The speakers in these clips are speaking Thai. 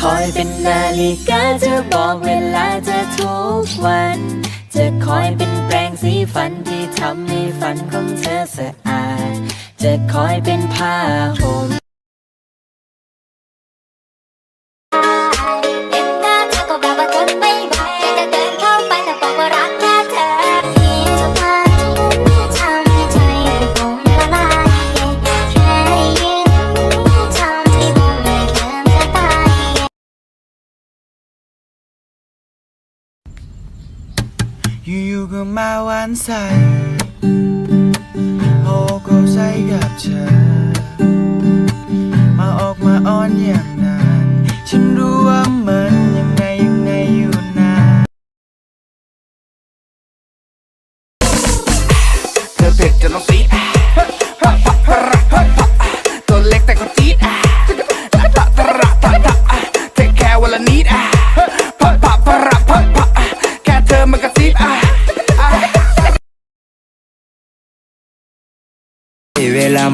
คอยเป็นนาฬิกาจะบอกเวลาจะทุกวัน จะคอยเป็นแปรงสีฟันที่ทำให้ฟันของเธอสะอาด จะคอยเป็นผ้าห่ม อยู่ๆก็มาหวาน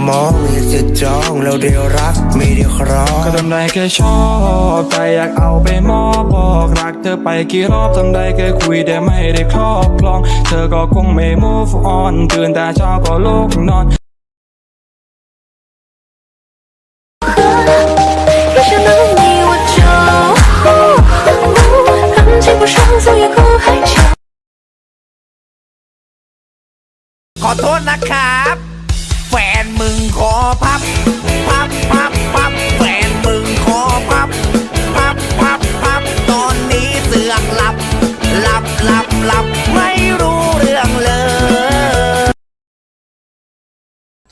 มองมีสิจธิ์จองแล้วเดียวรักไม่เดียวครองก็ทำได้แค่ชอบแต่อยากเอาไปมอบบอกรักเธอไปกี่รอบทำได้แค่คุยแต่ไม่ได้ครอบครอง เธอก็คงไม่ move on ตื่นแต่เช้าก็ลุกนอนขอโทษนะครับ แฟนมึงขอพับ พับพับพับแฟนมึงขอพับ พับพับพับตอนนี้เสือกหลับ หลับหลับหลับไม่รู้เรื่องเลย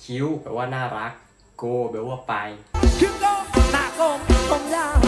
คิ้วแปลว่าน่ารัก โกแปลว่าไป คิ้วโกงหน้าโกงตรงยาว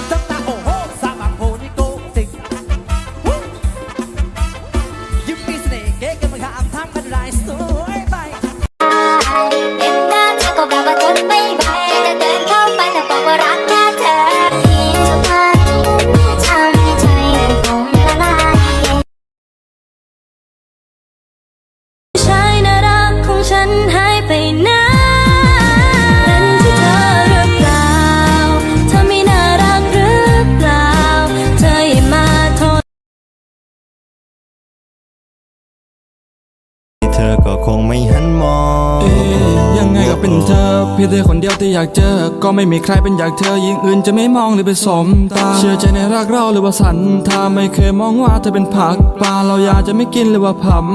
เป็นเธอ เพียงเธอคนเดียวที่อยากเจอ ก็ไม่มีใครเป็นอยากเธอยิ่งอื่นจะไม่มองหรือไปสมตา เชื่อใจในรักเราหรือว่าสันทาไม่เคยมองว่าเธอเป็นผักปลาเราอยากจะไม่กินหรือว่าผัม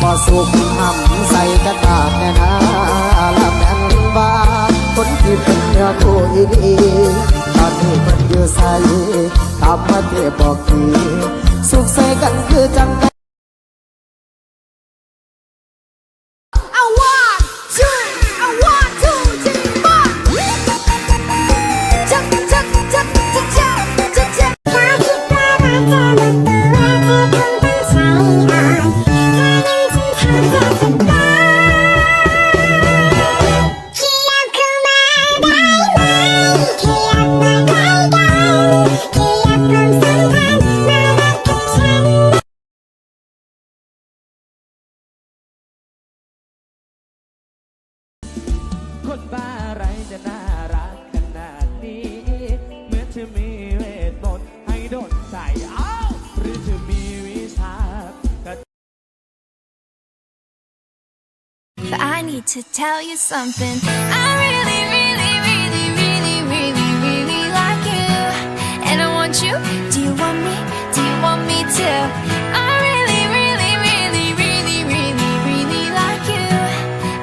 พอสุกหำใส่กระดาษแน่ นเนื้อคู่อีดีตอนนี้มันอยู่ใส่ตามมาเทบอก need to tell you something. I really, really, really, really, really, really like you. And I want you. Do you want me? Do you want me to? I really, really, really, really, really, really like you.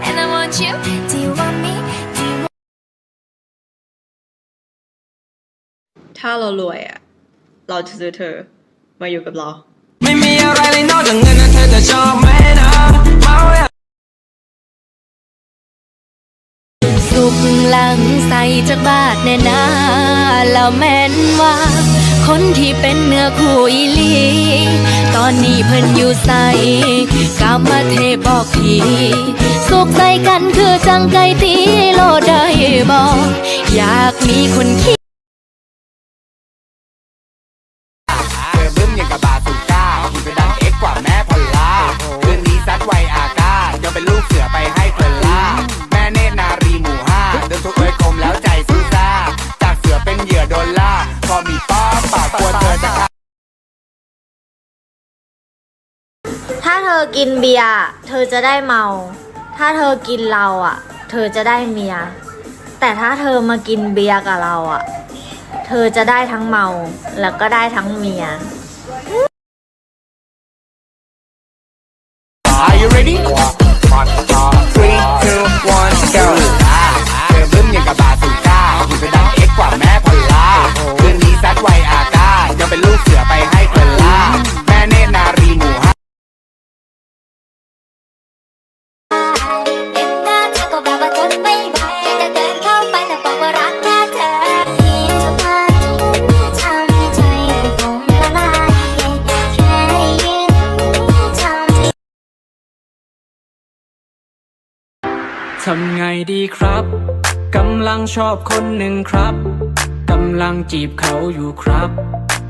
And I want you. Do you want me? Do you want Talaloya. เราจะซื้อเธอมาอยู่กับเราไม่มีอะไรนอกจากเงินนั้นเธอจะชอบ ลูกหลังใส่จากบาทแน่นาแล้วแม่นว่า คนที่เป็นเนื้อคู่อีลี ตอนนี้เพิ่นอยู่ใส่กามาเทบอกพีสุขใจกันคือจังไกตีโลได้บอกอยากมีคนคิดไปให้คน เธอกินเบียร์เธอจะได้เมา ถ้าเธอกินเราอะ เธอจะได้เมีย แต่ถ้าเธอมากินเบียร์กับเราอะ เธอจะได้ทั้งเมาแล้วก็ได้ทั้งเมีย ทำไงดีครับ กำลังชอบคนหนึ่งครับ กำลังจีบเขาอยู่ครับ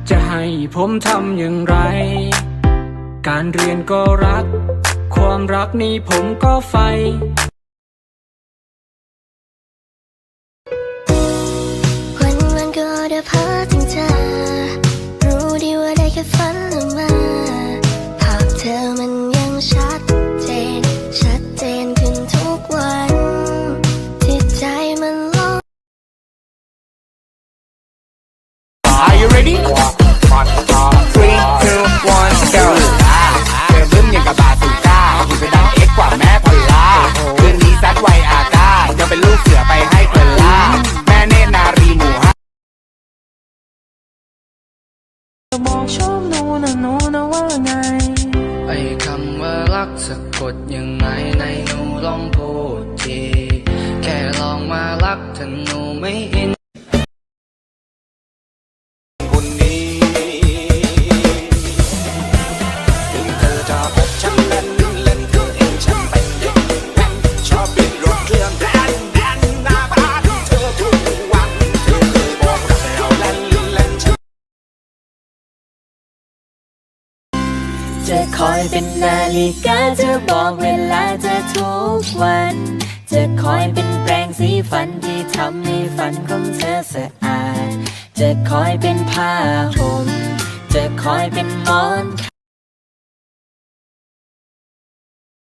จะให้ผมทำอย่างไร การเรียนก็รัก ความรักนี้ผมก็ใฝ่ ไอ้คำว่ารักสะกดยังไงในหนูลองพูดทีแค่ลองมารักถ้าหนูไม่อินคนนี้ถึงเธอจะพบฉันเป็น เป็นนาฬิกาจะบอกเวลาจะทุกวัน จะคอยเป็นแปรงสีฟันที่ทำให้ฟันของเธอสะอาด จะคอยเป็นผ้าห่มจะคอยเป็นหมอน